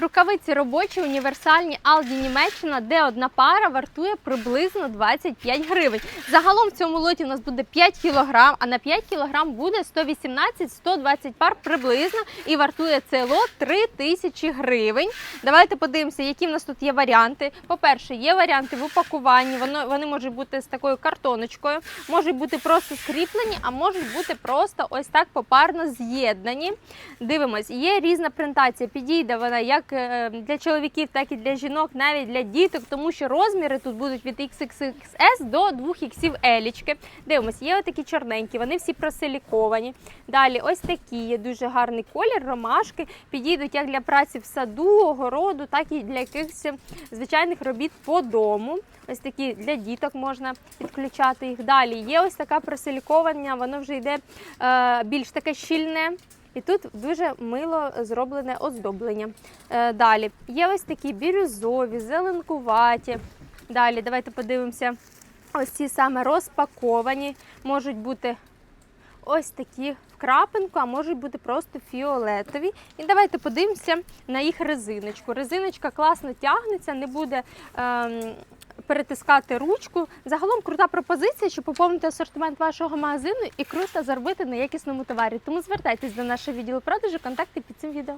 Рукавиці робочі, універсальні Aldi Німеччина, де одна пара вартує приблизно 25 гривень. Загалом в цьому лоті у нас буде 5 кг, а на 5 кг буде 118-120 пар приблизно і вартує цей лот 3 тисячі гривень. Давайте подивимося, які в нас тут є варіанти. По-перше, є варіанти в упакуванні. Воно вони можуть бути з такою картоночкою, можуть бути просто скріплені, а можуть бути просто ось так попарно з'єднані. Дивимось, є різна принтація. Підійде вона як для чоловіків, так і для жінок, навіть для діток, тому що розміри тут будуть від XXS до 2 XL. Дивимось, є отакі чорненькі, вони всі просиліковані. Далі ось такі є дуже гарний колір, ромашки. Підійдуть як для праці в саду, огороду, так і для якихось звичайних робіт по дому. Ось такі для діток можна підключати їх. Далі є ось така просиліковання, воно вже йде е, більш таке щільне. І тут дуже мило зроблене оздоблення. Е, далі є ось такі бірюзові, зеленкуваті. Далі давайте подивимося. Ось ці саме розпаковані, можуть бути ось такі в крапинку, а можуть бути просто фіолетові. І давайте подивимося на їх резиночку. Резиночка класно тягнеться, не буде. Ем, Перетискати ручку. Загалом крута пропозиція, щоб поповнити асортимент вашого магазину і круто заробити на якісному товарі. Тому звертайтесь до нашого відділу продажу, контакти під цим відео.